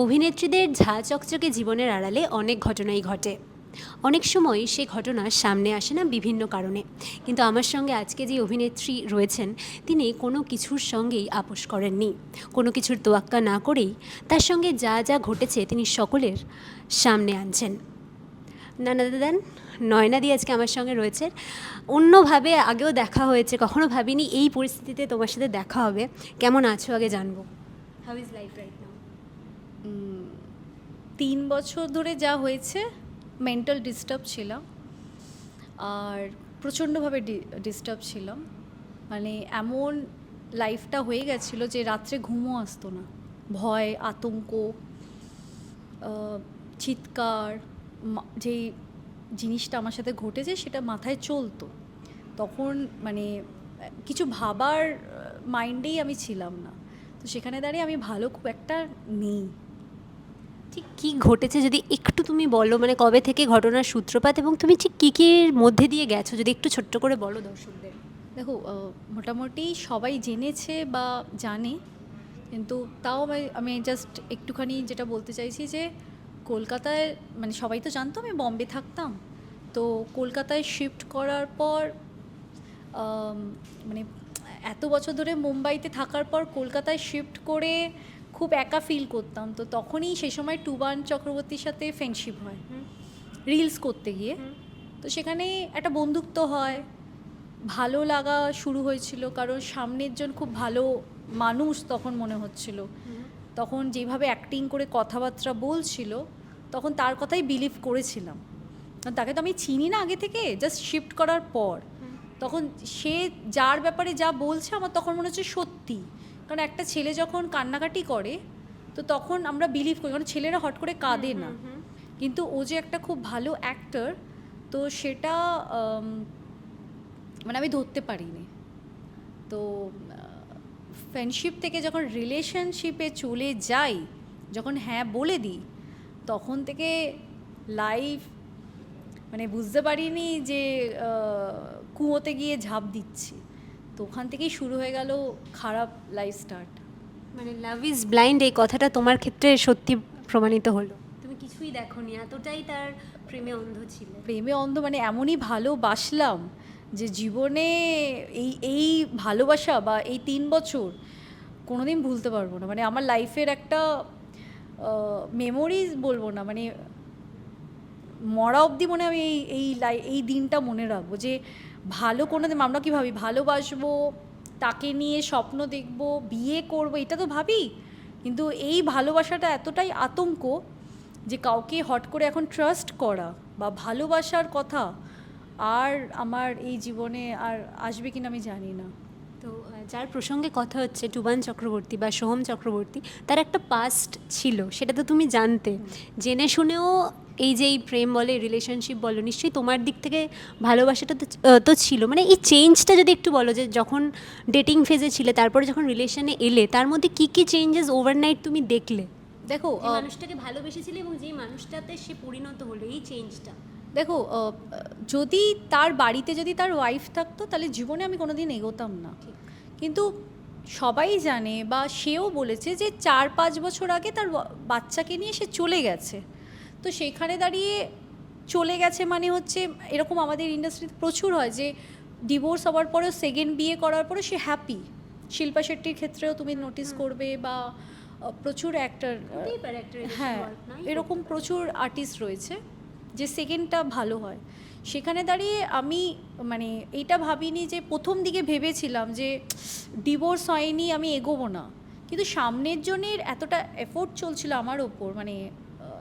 অভিনেত্রীদের ঝা চকচকে জীবনের আড়ালে অনেক ঘটনাই ঘটে। অনেক সময় সেই ঘটনা সামনে আসে না বিভিন্ন কারণে। কিন্তু আমার সঙ্গে আজকে যে অভিনেত্রী রয়েছেন, তিনি কোনো কিছুর সঙ্গেই আপোষ করেননি। কোনো কিছুর তোয়াক্কা না করেই তার সঙ্গে যা যা ঘটেছে তিনি সকলের সামনে আনছেন। নানা দাদান নয়নাদি আজকে আমার সঙ্গে রয়েছে। অন্যভাবে আগেও দেখা হয়েছে, কখনো ভাবিনি এই পরিস্থিতিতে তোমার সাথে দেখা হবে। কেমন আছো আগে জানব। হাউ ইজ লাইফ রাইট তিন বছর ধরে যা হয়েছে মেন্টাল ডিস্টার্ব ছিলাম। আর প্রচণ্ডভাবে ডিস্টার্ব ছিলাম। মানে এমন লাইফটা হয়ে গেছিল যে রাত্রে ঘুমও আসতো না। ভয়, আতঙ্ক চিৎকার যেই জিনিসটা আমার সাথে ঘটেছে সেটা মাথায় চলতো। তখন মানে কিছু ভাবার মাইন্ডেই আমি ছিলাম না। তো সেখানে দাঁড়িয়ে আমি ভালো খুব একটা নেই। ঠিক কি ঘটেছে? যদি একটু তুমি বলো মানে কবে থেকে ঘটনার সূত্রপাত এবং তুমি ঠিক কী কীর মধ্যে দিয়ে গেছো? যদি একটু ছোট্ট করে বলো দর্শকদের। দেখো মোটামুটি সবাই জেনেছে বা জানে, কিন্তু তাও আমি জাস্ট একটুখানি যেটা বলতে চাইছি যে, কলকাতায় মানে সবাই তো জানতো আমি বম্বে থাকতাম। তো কলকাতায় শিফট করার পর মানে এত বছর ধরে মুম্বাইতে থাকার পর কলকাতায় শিফট করে খুব একা ফিল করতাম। তো তখনই সেই সময় টুবান চক্রবর্তীর সাথে ফ্রেন্ডশিপ হয়। রিলস করতে গিয়ে। তো সেখানে একটা বন্ধুত্ব হয়। ভালো লাগা শুরু হয়েছিল। কারণ সামনের জন খুব ভালো মানুষ তখন মনে হচ্ছিল। তখন যেভাবে অ্যাক্টিং করে কথাবার্তা বলছিল তখন তার কথাই বিলিভ করেছিলাম। কারণ তাকে তো আমি চিনি না আগে থেকে জাস্ট শিফট করার পর। তখন সে যার ব্যাপারে যা বলছে আমার তখন মনে হচ্ছে সত্যি। কারণ একটা ছেলে যখন কান্নাকাটি করে তো তখন আমরা বিলিভ করি কারণ ছেলেরা হট করে কাঁদে না। কিন্তু ও যে একটা খুব ভালো অ্যাক্টর তো সেটা মানে আমি ধরতে পারিনি। তো ফ্রেন্ডশিপ থেকে যখন রিলেশনশিপে চলে যাই যখন হ্যাঁ বলে দিই তখন থেকে লাইফ মানে বুঝতে পারিনি যে কুয়োতে গিয়ে ঝাঁপ দিচ্ছি। তো ওখান থেকেই শুরু হয়ে গেল খারাপ লাইফ স্টার্ট মানে লাভ ইজ ব্লাইন্ড এই কথাটা তোমার ক্ষেত্রে সত্যি প্রমাণিত হলো। তুমি কিছুই দেখোনি এতটাই তার প্রেমে অন্ধ ছিল। প্রেমে অন্ধ মানে এমনই ভালোবাসলাম যে জীবনে এই এই ভালোবাসা বা এই তিন বছর কোনোদিন ভুলতে পারব না। মানে আমার লাইফের একটা মেমোরিজ বলব না মানে মরা অবধি মনে আমি এই এই লাই এই দিনটা মনে রাখব যে ভালো কোনো দিন আমরা কি ভাবি? ভালোবাসবো তাকে নিয়ে স্বপ্ন দেখব বিয়ে করব এটা তো ভাবি। কিন্তু এই ভালোবাসাটা এতটাই আতঙ্ক যে কাউকে হট করে এখন ট্রাস্ট করা বা ভালোবাসার কথা আর আমার এই জীবনে আর আসবে কিনা আমি জানি না। তো যার প্রসঙ্গে কথা হচ্ছে টুবান চক্রবর্তী বা সোহম চক্রবর্তী তার একটা পাস্ট ছিল সেটা তো তুমি জানতে। জেনে শুনেও এই যে এই প্রেম বলে রিলেশনশিপ বলো নিশ্চয়ই তোমার দিক থেকে ভালোবাসাটা তো তো ছিল। মানে এই চেঞ্জটা যদি একটু বলো যে যখন ডেটিং ফেজে ছিলে তারপরে যখন রিলেশনে এলে তার মধ্যে কি কি চেঞ্জেস ওভারনাইট তুমি দেখলে? দেখো যে মানুষটাকে ভালোবেসেছিলে এবং যেই মানুষটাতে সে পরিণত হলো এই চেঞ্জটা দেখো যদি তার বাড়িতে যদি তার ওয়াইফ থাকতো তাহলে জীবনে আমি কোনোদিন এগোতাম না। কিন্তু সবাই জানে বা সেও বলেছে যে চার পাঁচ বছর আগে তার বাচ্চাকে নিয়ে সে চলে গেছে। তো সেখানে দাঁড়িয়ে চলে গেছে মানে হচ্ছে এরকম আমাদের ইন্ডাস্ট্রিতে প্রচুর হয় যে ডিভোর্স হওয়ার পরেও সেকেন্ড বিয়ে করার পরে সে হ্যাপি শিল্পা শেট্টির ক্ষেত্রেও তুমি নোটিস করবে বা প্রচুর অ্যাক্টার হ্যাঁ এরকম প্রচুর আর্টিস্ট রয়েছে যে সেকেন্ডটা ভালো হয়। সেখানে দাঁড়িয়ে আমি মানে এইটা ভাবিনি যে প্রথম দিকে ভেবেছিলাম যে ডিভোর্স হয়নি আমি এগোবো না। কিন্তু সামনের জনের এতটা এফোর্ট চলছিল আমার ওপর মানে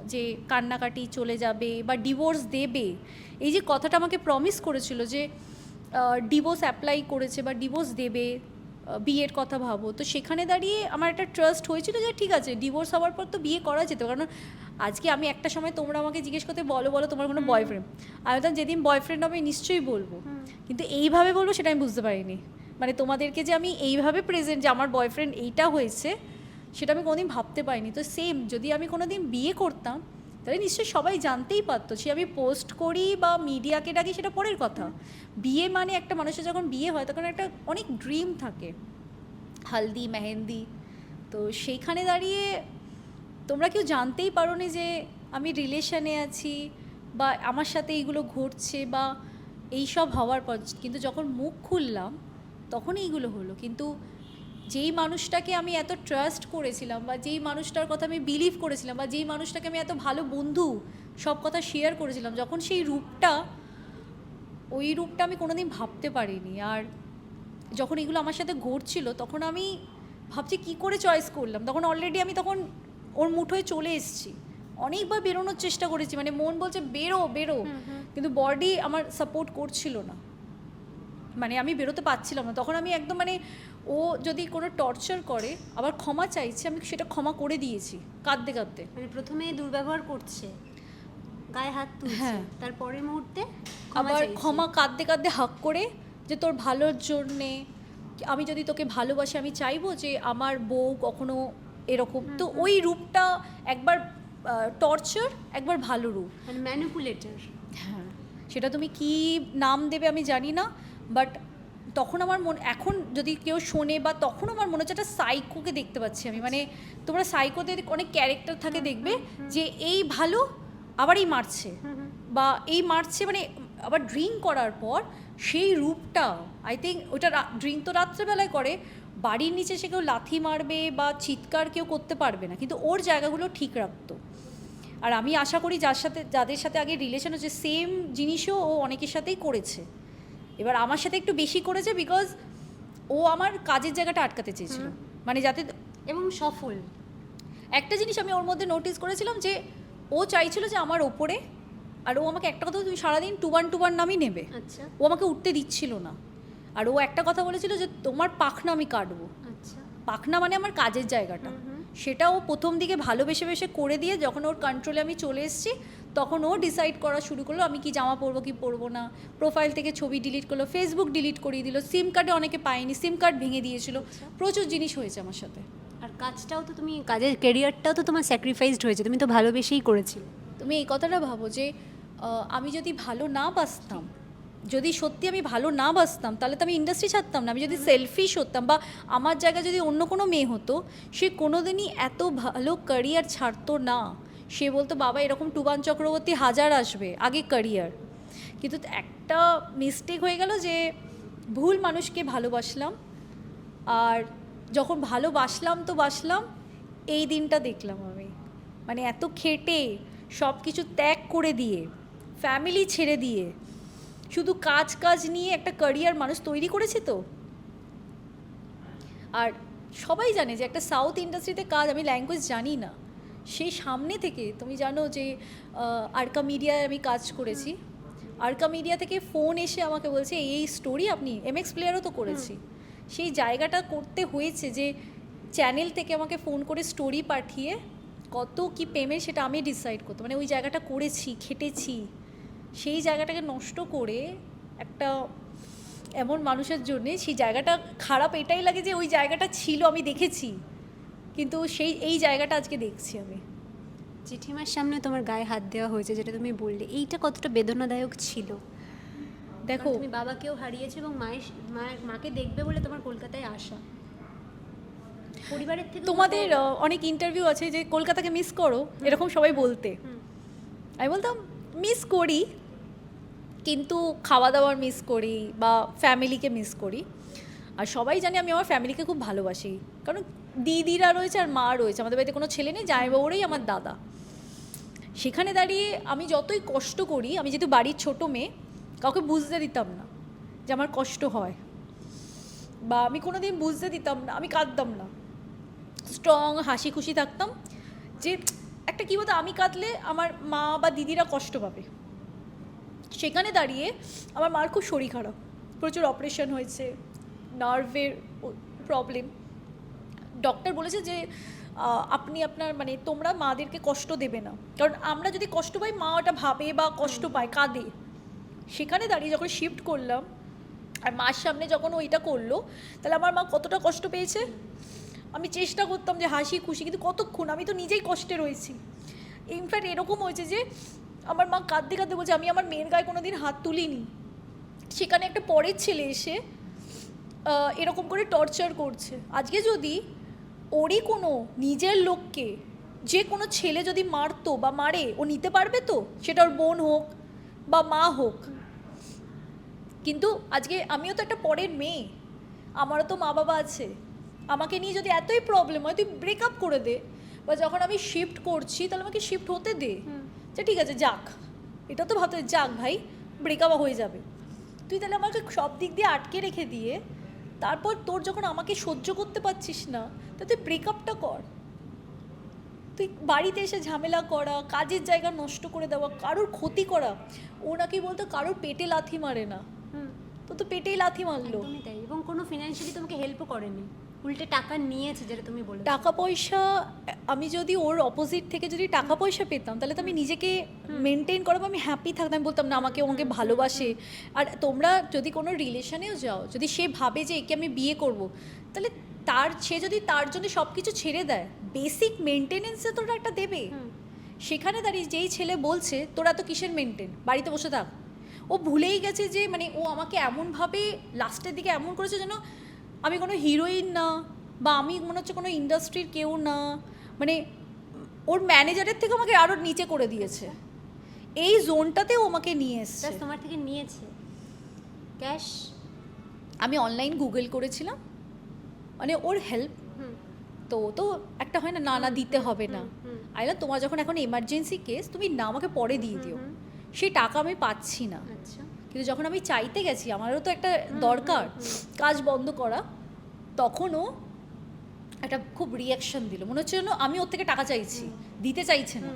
যে কান্নাকাটি চলে যাবে বা ডিভোর্স দেবে এই যে কথাটা আমাকে প্রমিস করেছিল যে ডিভোর্স অ্যাপ্লাই করেছে বা ডিভোর্স দেবে বিয়ের কথা ভাবো তো সেখানে দাঁড়িয়ে আমার একটা ট্রাস্ট হয়েছিল যে ঠিক আছে ডিভোর্স হওয়ার পর তো বিয়ে করা যেত কারণ আজকে আমি একটা সময় তোমরা আমাকে জিজ্ঞেস করতে বলো বলো তোমার কোনো বয়ফ্রেন্ড আমি তো যেদিন বয়ফ্রেন্ড হবে নিশ্চয়ই বলব। কিন্তু এইভাবে বলব সেটা আমি বুঝতে পারিনি। মানে তোমাদেরকে যে আমি এইভাবে প্রেজেন্ট যে আমার বয়ফ্রেন্ড এইটা হয়েছে সেটা আমি কোনোদিন ভাবতে পারিনি। তো সেম যদি আমি কোনোদিন বিয়ে করতাম, তাহলে নিশ্চয়ই সবাই জানতেই পারতো সে আমি পোস্ট করি বা মিডিয়াকে ডাকি সেটা পরের কথা। বিয়ে মানে একটা মানুষের যখন বিয়ে হয়, তখন একটা অনেক ড্রিম থাকে। হালদি, মেহেন্দি, তো সেইখানে দাঁড়িয়ে তোমরা কেউ জানতেই পারো নি যে আমি রিলেশনে আছি বা আমার সাথে এইগুলো ঘটছে বা এই সব হওয়ার পর, কিন্তু যখন মুখ খুললাম, তখন এইগুলো হলো। কিন্তু যেই মানুষটাকে আমি এত ট্রাস্ট করেছিলাম বা যেই মানুষটার কথা আমি বিলিভ করেছিলাম বা যেই মানুষটাকে আমি এত ভালো বন্ধু সব কথা শেয়ার করেছিলাম যখন সেই রূপটা ওই রূপটা আমি কোনোদিন ভাবতে পারিনি। আর যখন এগুলো আমার সাথে ঘটছিল তখন আমি ভাবছি কি করে চয়েস করলাম? তখন অলরেডি আমি তখন ওর মুঠোয় চলে এসেছি। অনেকবার বেরোনোর চেষ্টা করেছি মানে মন বলছে বেরো বেরো। কিন্তু বডি আমার সাপোর্ট করছিল না। মানে আমি বেরোতে পারছিলাম না। তখন আমি একদম মানে ও যদি কোনো টর্চার করে আবার ক্ষমা চাইছে আমি সেটা ক্ষমা করে দিয়েছি কাঁদতে কাঁদতে। মানে প্রথমে দুর্ব্যবহার করছে গায়ে হাত তুলছে হ্যাঁ। তারপরের মুহূর্তে আবার ক্ষমা কাঁদতে কাঁদতে হাক করে যে তোর ভালোর জন্যে আমি যদি তোকে ভালোবাসি আমি চাইব যে আমার বউ কখনো এরকম। তো ওই রূপটা একবার টর্চার একবার ভালো রূপ। ম্যানিপুলেটর হ্যাঁ সেটা তুমি কি নাম দেবে আমি জানি না বাট তখন আমার মন, এখন যদি কেউ শোনে বা তখন আমার মনে হচ্ছে একটা সাইকোকে দেখতে পাচ্ছি আমি। মানে তোমরা সাইকোতে অনেক ক্যারেক্টার থাকে দেখবে যে এই ভালো, আবার এই মারছে। বা এই মারছে মানে আবার ড্রিঙ্ক করার পর সেই রূপটা আই থিঙ্ক ওটা ড্রিঙ্ক তো রাত্রেবেলায় করে, বাড়ির নিচে সে কেউ লাথি মারবে বা চিৎকার কেউ করতে পারবে না, কিন্তু ওর জায়গাগুলো ঠিক রাখতো। আর আমি আশা করি যার সাথে, যাদের সাথে আগে রিলেশন হচ্ছে সেম জিনিসও ও অনেকের সাথেই করেছে। এবার আমার সাথে একটু বেশি করেছে বিকজ ও আমার কাজের জায়গাটা আটকাতে চেয়েছিল। মানে যাতে এবং সফল। একটা জিনিস আমি ওর মধ্যে নোটিস করেছিলাম যে ও চাইছিল যে আমার ওপরে আর ও আমাকে একটা কথা তুমি সারাদিন টুবান টুবান নামই নেবে। আচ্ছা। ও আমাকে উঠতে দিচ্ছিল না। আর ও একটা কথা বলেছিল যে তোমার পাখনা আমি কাটবো। আচ্ছা। পাখনা মানে আমার কাজের জায়গাটা। সেটা ও প্রথম দিকে ভালোবেসে বেসে করে দিয়ে যখন ওর কন্ট্রোলে আমি চলে এসেছি তখন ও ডিসাইড করা শুরু করল আমি কি জামা পরবো কি পরবো না। প্রোফাইল থেকে ছবি ডিলিট করল ফেসবুক ডিলিট করিয়ে দিল সিম কার্ডে অনেকে পায়নি সিম কার্ড ভেঙে দিয়েছিল। প্রচুর জিনিস হয়েছে আমার সাথে। আর কাজটাও তো তুমি কাজের ক্যারিয়ারটাও তো তোমার স্যাক্রিফাইসড হয়েছে তুমি তো ভালোবেসেই করেছিলে। তুমি এই কথাটা ভাবো যে আমি যদি ভালো না বাসতাম যদি সত্যি আমি ভালো না বাসতাম, তাহলে তো আমি ইন্ডাস্ট্রি ছাড়তাম না। আমি যদি সেলফিশ হতাম বা আমার জায়গায় যদি অন্য কোনো মেয়ে হতো, সে কোনোদিনই এত ভালো ক্যারিয়ার ছাড়তো না। সে বলতো, বাবা, এরকম টুবান চক্রবর্তী হাজার আসবে, আগে ক্যারিয়ার কিন্তু একটা মিস্টেক হয়ে গেল যে ভুল মানুষকে ভালোবাসলাম আর যখন ভালোবাসলাম তো বাসলাম, এই দিনটা দেখলাম আমি। মানে এত খেটে সব কিছু ত্যাগ করে দিয়ে ফ্যামিলি ছেড়ে দিয়ে শুধু কাজ কাজ নিয়ে একটা ক্যারিয়ার মানুষ তৈরি করেছে তো? আর সবাই জানে যে একটা সাউথ ইন্ডাস্ট্রিতে কাজ আমি ল্যাঙ্গুয়েজ জানি না। সেই সামনে থেকে, তুমি জানো যে আরকা মিডিয়ায় আমি কাজ করেছি। আরকা মিডিয়া থেকে ফোন এসে আমাকে বলছে, এই স্টোরি আপনি এমএক্স প্লেয়ারও তো করেছি। সেই জায়গাটা করতে হয়েছে যে চ্যানেল থেকে আমাকে ফোন করে স্টোরি পাঠিয়ে কত কি পেমেন্ট সেটা আমি ডিসাইড করতো মানে ওই জায়গাটা করেছি, খেটেছি। সেই জায়গাটাকে নষ্ট করে একটা এমন মানুষের জন্যে সেই জায়গাটা খারাপ এটাই লাগে যে ওই জায়গাটা ছিল আমি দেখেছি। কিন্তু সেই এই জায়গাটা আজকে দেখছি আমি। জেঠিমার সামনে তোমার গায়ে হাত দেওয়া হয়েছে যেটা তুমি বললে এইটা কতটা বেদনাদায়ক ছিল? দেখো। তুমি বাবাকেও হারিয়েছো এবং মায়ের মায়ের মাকে দেখবে বলে তোমার কলকাতায় আসা। পরিবারের থেকে তোমাদের অনেক ইন্টারভিউ আছে যে কলকাতাকে মিস করো এরকম সবাই বলতে। আমি বলতাম মিস করি, কিন্তু খাওয়া দাওয়ার মিস করি বা ফ্যামিলিকে মিস করি। আর সবাই জানে আমি আমার ফ্যামিলিকে খুব ভালোবাসি। কারণ দিদিরা রয়েছে আর মা রয়েছে। আমাদের বাড়িতে কোনো ছেলে নেই জামাইবাবুরাই আমার দাদা। সেখানে দাঁড়িয়ে আমি যতই কষ্ট করি, আমি যেহেতু বাড়ির ছোট মেয়ে, কাউকে বুঝতে দিতাম না যে আমার কষ্ট হয়। বা আমি কোনো দিন বুঝতে দিতাম না, আমি কাঁদতাম না। স্ট্রং হাসি খুশি থাকতাম যে একটা কী বলতো আমি কাঁদলে আমার মা বা দিদিরা কষ্ট পাবে। সেখানে দাঁড়িয়ে আমার মার খুব শরীর খারাপ। প্রচুর অপারেশন হয়েছে নার্ভের প্রবলেম ডক্টর বলেছে যে আপনি আপনার মানে তোমরা মাদেরকে কষ্ট দেবে না। কারণ আমরা যদি কষ্ট পাই মা ওটা ভাবে বা কষ্ট পায় কাঁদে। সেখানে দাঁড়িয়ে যখন শিফট করলাম আর মার সামনে যখন ওইটা করল তাহলে আমার মা কতটা কষ্ট পেয়েছে? আমি চেষ্টা করতাম যে হাসি, খুশি, কিন্তু কতক্ষণ? আমি তো নিজেই কষ্টে রয়েছি। ইনফ্যাক্ট এরকম হয়েছে যে আমার মা কাঁদতে কাঁদতে বলছে, আমি আমার মেয়ের গায়ে কোনো দিন হাত তুলিনি। সেখানে একটা পরের ছেলে এসে এরকম করে টর্চার করছে। আজকে যদি ওরই কোনো নিজের লোককে যে কোনো ছেলে যদি মারতো বা মারে, ও নিতে পারবে তো? সেটা ওর বোন হোক বা মা হোক। কিন্তু আজকে আমিও তো একটা পরের মেয়ে। আমারও তো মা বাবা আছে। আমাকে নিয়ে যদি এতই প্রবলেম হয় তুই ব্রেকআপ করে দে। বা যখন আমি শিফট করছি তাহলে আমাকে শিফট হতে দে। যে ঠিক আছে যাক। এটা তো ভাবতে যাক ভাই ব্রেকআপ হয়ে যাবে। তুই তাহলে আমাকে সব দিক দিয়ে আটকে রেখে দিয়ে তারপর তোর যখন আমাকে সহ্য করতে পারছিস না তা তুই ব্রেকআপটা কর। তুই বাড়িতে এসে ঝামেলা করা কাজের জায়গা নষ্ট করে দেওয়া কারোর ক্ষতি করা ও নাকি বলতো কারোর পেটে লাথি মারে না। হুম। তো তো পেটেই লাথি মারলো। তাই এবং কোনো ফিনান্সিয়ালি তোমাকে হেল্পও করেনি। উল্টে টাকা নিয়েছে যেটা তুমি বলে টাকা পয়সা আমি যদি ওর অপোজিট থেকে যদি টাকা পয়সা পেতাম তাহলে তো আমি নিজেকে মেনটেন করব আমি হ্যাপি থাকতাম আমি বলতাম না আমাকে আমাকে ভালোবাসে। আর তোমরা যদি কোনো রিলেশনেও যাও যদি সে ভাবে যে একে আমি বিয়ে করব তাহলে তার সে যদি তার জন্য সব কিছু ছেড়ে দেয় বেসিক মেনটেনেন্সে তোরা একটা দেবে। সেখানে দাঁড়িয়ে যেই ছেলে বলছে তোরা তো কিসের মেনটেন বাড়িতে বসে থাক। ও ভুলেই গেছে যে মানে ও আমাকে এমনভাবে লাস্টের দিকে এমন করেছে যেন আমি কোনো হিরোইন না বা আমি মনে হচ্ছে কোনো ইন্ডাস্ট্রির কেউ না মানে ওর ম্যানেজারের থেকে আমাকে আরও নিচে করে দিয়েছে। এই জোনটাতে ও আমাকে নিয়ে এসছে। তোমার থেকে নিয়েছে। ক্যাশ আমি অনলাইন গুগল করেছিলাম। মানে ওর হেল্প তো তো একটা হয় না না না দিতে হবে না। আইলা তোমার যখন এখন এমার্জেন্সি কেস তুমি না আমাকে পরে দিয়ে দিও। সেই টাকা আমি পাচ্ছি না। আচ্ছা। কিন্তু যখন আমি চাইতে গেছি আমারও তো একটা দরকার কাজ বন্ধ করা তখনও একটা খুব রিয়াকশন দিল। মনে হচ্ছে যেন আমি ওর থেকে টাকা চাইছি দিতে চাইছে না।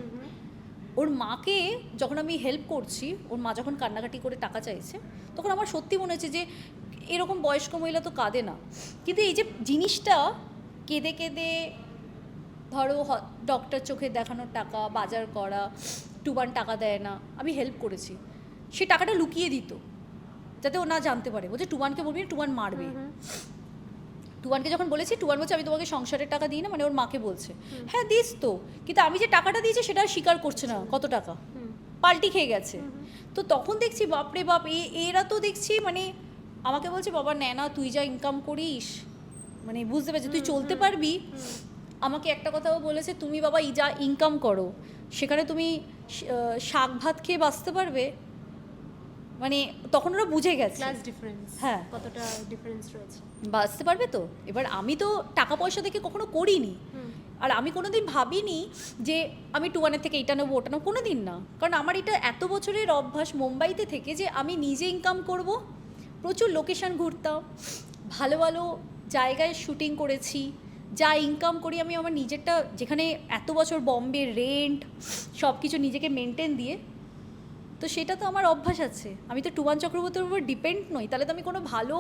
ওর মাকে যখন আমি হেল্প করছি ওর মা যখন কান্নাকাটি করে টাকা চাইছে তখন আমার সত্যি মনে হচ্ছে যে এরকম বয়স্ক মহিলা তো কাঁদে না। কিন্তু এই যে জিনিসটা কেঁদে কেঁদে ধরো ডক্টর চোখে দেখানোর টাকা বাজার করা টুবান টাকা দেয় না আমি হেল্প করেছি। সে টাকাটা লুকিয়ে দিত যাতে ও না জানতে পারে। বলছে টুবানকে বলবি না, টুবান মারবে। টুয়ানকে যখন বলেছি টুয়ান বলছে আমি তোমাকে সংসারের টাকা দিই না মানে ওর মাকে বলছে। হ্যাঁ দিস তো। কিন্তু আমি যে টাকাটা দিয়েছি সেটা স্বীকার করছে না কত টাকা? পাল্টি খেয়ে গেছে। তো তখন দেখছি বাপরে বাপ এ এরা তো দেখছি মানে আমাকে বলছে বাবা নেনা তুই যা ইনকাম করিস মানে বুঝতে পারছি তুই চলতে পারবি। আমাকে একটা কথাও বলেছে তুমি বাবা ই যা ইনকাম করো সেখানে তুমি শাক ভাত খেয়ে বাঁচতে পারবে মানে তখন ওরা বুঝে গেছে। ক্লাস ডিফারেন্স হ্যাঁ। কতটা ডিফারেন্স রয়েছে। বাঁচতে পারবে তো? এবার আমি তো টাকা পয়সা থেকে কখনো করিনি। আর আমি কোনোদিন ভাবিনি যে আমি টু ওয়ানের থেকে এইটা নেব ওটা নেব কোনো দিন না। কারণ আমার এটা এত বছরের অভ্যাস মুম্বাইতে থেকে যে আমি নিজে ইনকাম করব প্রচুর লোকেশন ঘুরতাম ভালো ভালো জায়গায় শুটিং করেছি যা ইনকাম করি আমি আমার নিজেরটা যেখানে এত বছর বম্বে রেন্ট সব কিছু নিজেকে মেনটেন দিয়ে তো সেটা তো আমার অভ্যাস আছে। আমি তো টুবান চক্রবর্তীর উপর ডিপেন্ড নই। তাহলে তো আমি কোনো ভালো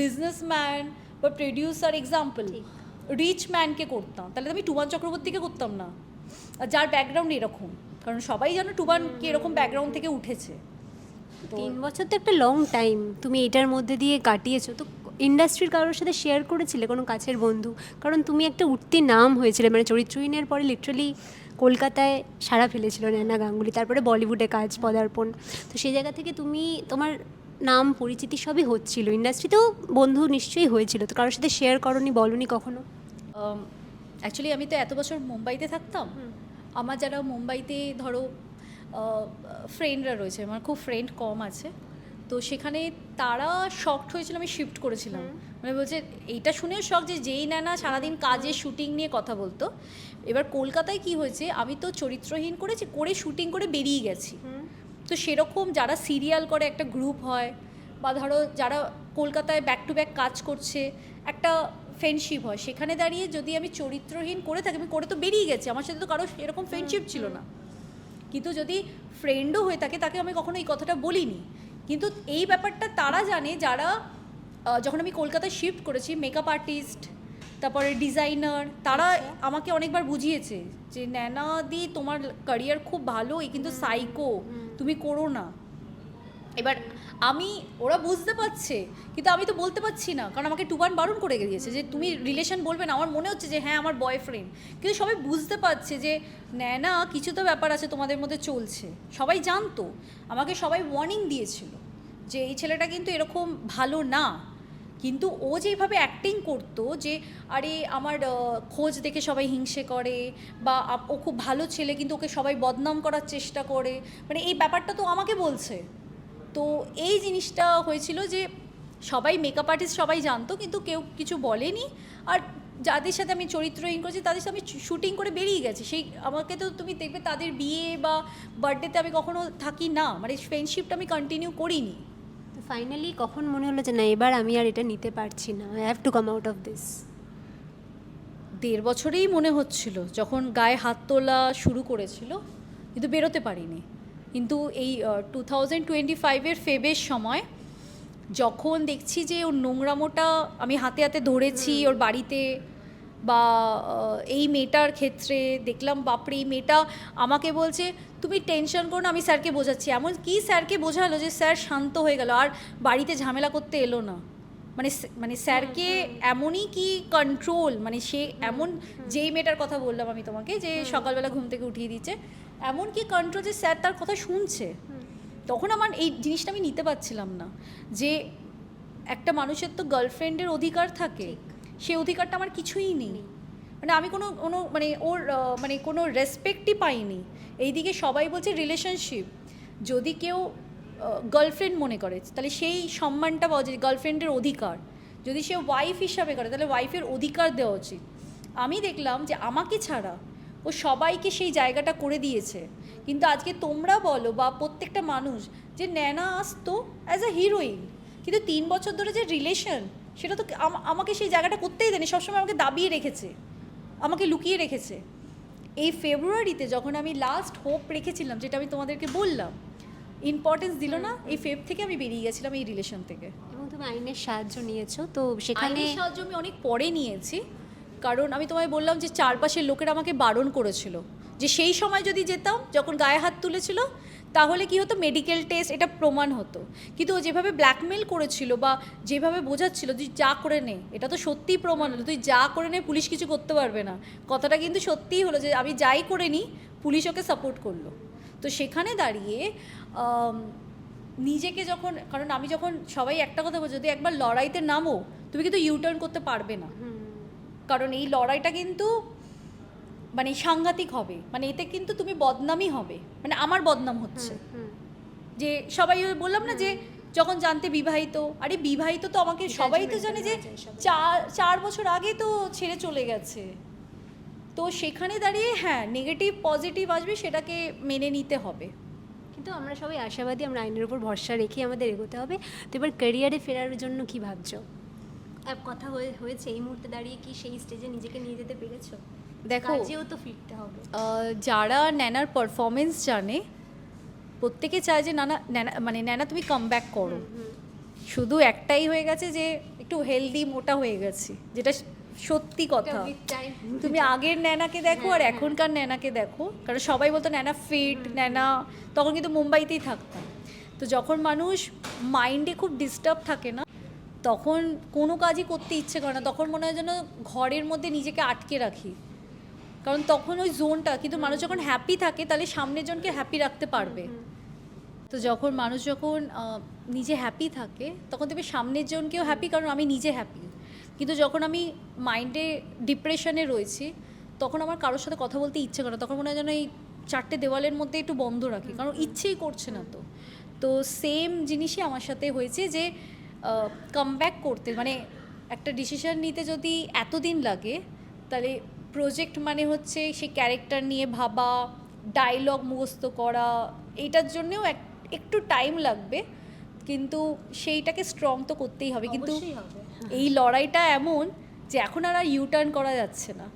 বিজনেসম্যান বা প্রডিউসার এক্সাম্পল। রিচ ম্যানকে করতাম। তাহলে তো আমি টুবান চক্রবর্তীকে করতাম না। আর যার ব্যাকগ্রাউন্ড এরকম। কারণ সবাই জানো টুবান কি এরকম ব্যাকগ্রাউন্ড থেকে উঠেছে। তিন বছর তো একটা লং টাইম তুমি এটার মধ্যে দিয়ে কাটিয়েছো। তো ইন্ডাস্ট্রির কারোর সাথে শেয়ার করেছিলে কোনো কাছের বন্ধু? কারণ তুমি একটা উঠতি নাম হয়েছিলে মানে চরিত্রহীনের পরে লিটারালি কলকাতায় সারা ফেলেছিল নয়না গাঙ্গুলি তারপরে বলিউডে কাজ পদার্পণ। তো সেই জায়গা থেকে তুমি তোমার নাম পরিচিতি সবই হচ্ছিল। ইন্ডাস্ট্রিতেও বন্ধু নিশ্চয়ই হয়েছিল। তো কারোর সাথে শেয়ার করনি বলনি কখনো? অ্যাকচুয়ালি আমি তো এত বছর মুম্বাইতে থাকতাম। আমার যারা মুম্বাইতে ধরো ফ্রেন্ডরা রয়েছে আমার খুব ফ্রেন্ড কম আছে। তো সেখানে তারা শকড হয়েছিল আমি শিফট করেছিলাম। মানে বলছে এইটা শুনেও শখ যে যেই না না সারাদিন কাজে শুটিং নিয়ে কথা বলতো। এবার কলকাতায় কি হয়েছে আমি তো চরিত্রহীন করেছি করে শুটিং করে বেরিয়ে গেছি। তো সেরকম যারা সিরিয়াল করে একটা গ্রুপ হয় বা ধরো যারা কলকাতায় ব্যাক টু ব্যাক কাজ করছে একটা ফ্রেন্ডশিপ হয়। সেখানে দাঁড়িয়ে যদি আমি চরিত্রহীন করে থাকি আমি করে তো বেরিয়ে গেছি। আমার সাথে তো কারও এরকম ফ্রেন্ডশিপ ছিল না। কিন্তু যদি ফ্রেন্ডও হয়ে থাকে তাকে আমি কখনো এই কথাটা বলিনি। কিন্তু এই ব্যাপারটা তারা জানে যারা যখন আমি কলকাতায় শিফট করেছি মেকআপ আর্টিস্ট তারপরে ডিজাইনার তারা আমাকে অনেকবার বুঝিয়েছে যে ন্যানা দি তোমার ক্যারিয়ার খুব ভালোই কিন্তু সাইকো তুমি করো না। এবার আমি, ওরা বুঝতে পারছে, কিন্তু আমি তো বলতে পারছি না, কারণ আমাকে টুবান বারণ করে দিয়েছে যে তুমি রিলেশন বলবে না। আমার মনে হচ্ছে যে হ্যাঁ আমার বয়ফ্রেন্ড কিন্তু সবাই বুঝতে পারছে যে, ন্যানা, কিছু তো ব্যাপার আছে তোমাদের মধ্যে চলছে। সবাই জানতো। আমাকে সবাই ওয়ার্নিং দিয়েছিল যে, এই ছেলেটা কিন্তু এরকম ভালো না। কিন্তু ও যেভাবে অ্যাক্টিং করতো যে, আরে, আমার খোঁজ দেখে সবাই হিংসে করে বা ও খুব ভালো ছেলে, কিন্তু ওকে সবাই বদনাম করার চেষ্টা করে। মানে এই ব্যাপারটা তো আমাকে বলছে। তো এই জিনিসটা হয়েছিল যে সবাই মেকআপ আর্টিস্ট সবাই জানতো কিন্তু কেউ কিছু বলেনি। আর যাদের সাথে আমি চরিত্রহীন করেছি তাদের সাথে আমি শুটিং করে বেরিয়ে গেছি। সেই আমাকে তো তুমি দেখবে তাদের বিয়ে বা বার্থডেতে আমি কখনো থাকি না। মানে ফ্রেন্ডশিপটা আমি কন্টিনিউ করিনি। তো ফাইনালি কখন মনে হলো যে না এবার আমি আর এটা নিতে পারছি না? I have to come out of this দেড় বছরেই মনে হচ্ছিল যখন গায়ে হাত তোলা শুরু করেছিল কিন্তু বেরোতে পারিনি। কিন্তু এই টু থাউজেন্ড টোয়েন্টি ফাইভের ফেবের সময় যখন দেখছি যে ওর নোংরামোটা আমি হাতে হাতে ধরেছি ওর বাড়িতে বা এই মেয়েটার ক্ষেত্রে দেখলাম বাপরে এই মেয়েটা আমাকে বলছে তুমি টেনশন করো না আমি স্যারকে বোঝাচ্ছি। এমন কি স্যারকে বোঝালো যে স্যার শান্ত হয়ে গেল আর বাড়িতে ঝামেলা করতে এলো না। মানে মানে স্যারকে এমনই কি কন্ট্রোল মানে সে এমন যেই মেয়েটার কথা বললাম আমি তোমাকে যে সকালবেলা ঘুম থেকে উঠিয়ে দিচ্ছে এমন কি কন্ট্রোল যে স্যার তার কথা শুনছে তখন আমার এই জিনিসটা আমি নিতে পারছিলাম না। যে একটা মানুষের তো গার্লফ্রেন্ডের অধিকার থাকে সে অধিকারটা আমার কিছুই নেই। মানে আমি কোনো কোনো মানে ওর মানে কোনো রেসপেক্টই পাইনি। এইদিকে সবাই বলছে রিলেশনশিপ যদি কেউ গার্লফ্রেন্ড মনে করে তাহলে সেই সম্মানটা পাওয়া যায় গার্লফ্রেন্ডের অধিকার। যদি সে ওয়াইফ হিসাবে করে তাহলে ওয়াইফের অধিকার দেওয়া উচিত। আমি দেখলাম যে আমাকে ছাড়া ও সবাইকে সেই জায়গাটা করে দিয়েছে। কিন্তু আজকে তোমরা বলো বা প্রত্যেকটা মানুষ যে ন্যানা আসতো অ্যাজ আ হিরোইন কিন্তু তিন বছর ধরে যে রিলেশন সেটা তো আমাকে সেই জায়গাটা করতেই দেয়নি সবসময় আমাকে দাবিয়ে রেখেছে আমাকে লুকিয়ে রেখেছে। এই ফেব্রুয়ারিতে যখন আমি লাস্ট হোপ রেখেছিলাম যেটা আমি তোমাদেরকে বললাম ইম্পর্টেন্স দিল না এই ফেব থেকে আমি বেরিয়ে গেছিলাম এই রিলেশন থেকে। এবং তুমি আইনের সাহায্য নিয়েছো তো সেখানে সাহায্য আমি অনেক পরে নিয়েছি কারণ আমি তোমায় বললাম যে চারপাশের লোকেরা আমাকে বারণ করেছিল। যে সেই সময় যদি যেতাম, যখন গায়ে হাত তুলেছিল, তাহলে কি হতো? মেডিকেল টেস্ট এটা প্রমাণ হতো। কিন্তু ও যেভাবে ব্ল্যাকমেল করেছিল বা যেভাবে বোঝাচ্ছিল তুই যা করে নে, এটা তো সত্যিই প্রমাণ হলো। তুই যা করে নে, পুলিশ কিছু করতে পারবে না। কথাটা কিন্তু সত্যিই হলো যে আমি যাই করে নিই পুলিশ ওকে সাপোর্ট করল। তো সেখানে দাঁড়িয়ে নিজেকে যখন, কারণ আমি যখন সবাই একটা কথা বলছি, যদি একবার লড়াইতে নামো, তুমি কিন্তু ইউটার্ন করতে পারবে না। কারণ এই লড়াইটা কিন্তু মানে সাংঘাতিক হবে। মানে এতে কিন্তু তুমি বদনামই হবে। মানে আমার বদনাম হচ্ছে। যে সবাই ওই বললাম না যে যখন জানতে বিবাহিত আরে বিবাহিত তো আমাকে সবাই তো জানে যে। চার চার বছর আগে তো ছেড়ে চলে গেছে। তো সেখানে দাঁড়িয়ে হ্যাঁ নেগেটিভ পজিটিভ আসবে সেটাকে মেনে নিতে হবে। কিন্তু আমরা সবাই আশাবাদী আমরা আইনের উপর ভরসা রেখে আমাদের এগোতে হবে। তো এবার ক্যারিয়ারে ফেরার জন্য কি ভাবছ? কথা হয়ে হয়েছে এই মুহূর্তে দাঁড়িয়ে কি সেই স্টেজে নিজেকে নিয়ে যেতে পেরেছ? দেখো তো ফিরতে হবে। যারা ন্যানার পারফরমেন্স জানে প্রত্যেকে চায় যে নানা ন্যানা মানে ন্যানা তুমি কাম ব্যাক করো শুধু একটাই হয়ে গেছে যে একটু হেলদি মোটা হয়ে গেছি যেটা সত্যি কথা। তুমি আগের ন্যানাকে দেখো আর হ্যাঁ, এখনকার ন্যানাকে দেখো কারণ সবাই বলতো ন্যানা ফিট ন্যানা তখন কিন্তু মুম্বাইতেই থাকতাম। তো যখন মানুষ মাইন্ডে খুব ডিস্টার্ব থাকে না তখন কোনো কাজই করতে ইচ্ছে করে না। তখন মনে হয় যেন ঘরের মধ্যে নিজেকে আটকে রাখি। কারণ তখন ওই জোনটা কিন্তু মানুষ যখন হ্যাপি থাকে তাহলে সামনের জনকে হ্যাপি রাখতে পারবে। তো যখন মানুষ যখন নিজে হ্যাপি থাকে তখন তুমি সামনের জনকেও হ্যাপি কারণ আমি নিজে হ্যাপি কিন্তু যখন আমি মাইন্ডে ডিপ্রেশনে রয়েছি তখন আমার কারোর সাথে কথা বলতে ইচ্ছে করে না। তখন মনে হয় যেন এই চারটে দেওয়ালের মধ্যে একটু বন্ধ রাখি কারণ ইচ্ছেই করছে না তো। তো সেম জিনিসই আমার সাথে হয়েছে যে কাম করতে মানে একটা ডিসিশন নিতে যদি এতদিন লাগে তাহলে প্রজেক্ট মানে হচ্ছে সেই ক্যারেক্টার নিয়ে ভাবা ডায়লগ মুখস্থ করা এইটার জন্যেও এক একটু টাইম লাগবে কিন্তু সেইটাকে স্ট্রং তো করতেই হবে। কিন্তু এই লড়াইটা এমন যে এখন আর ইউটার্ন করা যাচ্ছে না।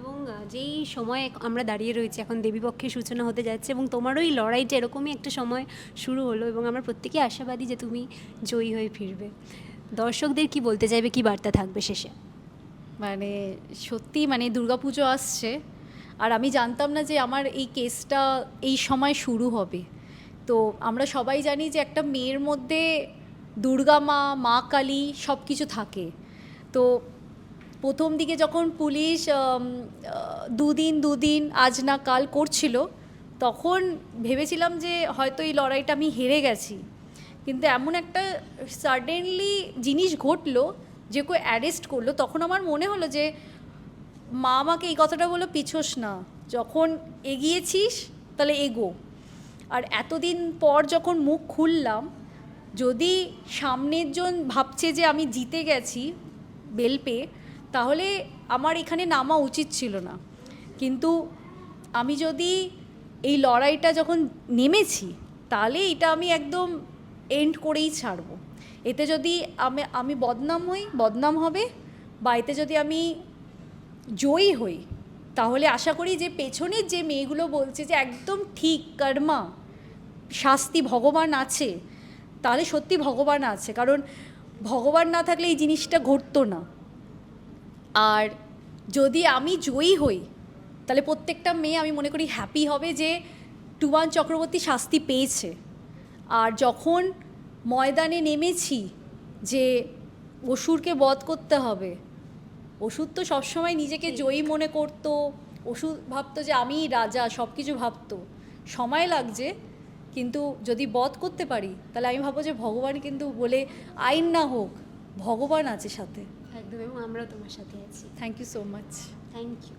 এবং যেই সময়ে আমরা দাঁড়িয়ে রয়েছি, এখন দেবীপক্ষের সূচনা হতে যাচ্ছে এবং তোমারও এই লড়াইটা এরকমই একটা সময় শুরু হলো এবং আমরা প্রত্যেকেই আশাবাদী যে তুমি জয়ী হয়ে ফিরবে। দর্শকদের কি বলতে চাইবে, কি বার্তা থাকবে শেষে? মানে সত্যি মানে দুর্গাপুজো আসছে, আর আমি জানতাম না যে আমার এই কেসটা এই সময় শুরু হবে। তো আমরা সবাই জানি যে একটা মেয়ের মধ্যে দুর্গা মা মা কালী সব কিছু থাকে। তো প্রথম দিকে যখন পুলিশ দুদিন দুদিন আজ না কাল করছিল, তখন ভেবেছিলাম যে হয়তো এই লড়াইটা আমি হেরে গেছি। কিন্তু এমন একটা সাডেনলি জিনিস ঘটলো, যে কেউ অ্যারেস্ট করল, তখন আমার মনে হলো যে মা আমাকে এই কথাটা বলল, পিছোস না, যখন এগিয়েছিস, তাহলে এগো। আর এতদিন পর যখন মুখ খুললাম, যদি সামনের জন ভাবছে যে আমি জিতে গেছি, বেল পেয়ে তাহলে আমার এখানে নামা উচিত ছিল না। কিন্তু আমি যদি এই লড়াইটা যখন নেমেছি, তাহলে এটা আমি একদম এন্ড করেই ছাড়বো। এতে যদি আমি আমি বদনাম হই, বদনাম হবে, বা এতে যদি আমি জয়ী হই, তাহলে আশা করি যে পেছনের যে মেয়েগুলো বলছে যে একদম ঠিক কর্মা, শাস্তি ভগবান আছে, তাহলে সত্যি ভগবান আছে। কারণ ভগবান না থাকলে এই জিনিসটা ঘটতো না। আর যদি আমি জয়ী হই তাহলে প্রত্যেকটা মেয়ে আমি মনে করি হ্যাপি হবে যে টুবান চক্রবর্তী শাস্তি পেয়েছে। আর যখন ময়দানে নেমেছি যে অসুরকে বধ করতে হবে ওষুধ তো সবসময় নিজেকে জয়ী মনে করতো ওষুধ ভাবতো যে আমিই রাজা সব কিছু ভাবতো। সময় লাগছে কিন্তু যদি বধ করতে পারি তাহলে আমি ভাবো যে ভগবান কিন্তু বলে আইন না হোক ভগবান আছে সাথে। একদম এবং আমরাও তোমার সাথে আছি। Thank you so much thank you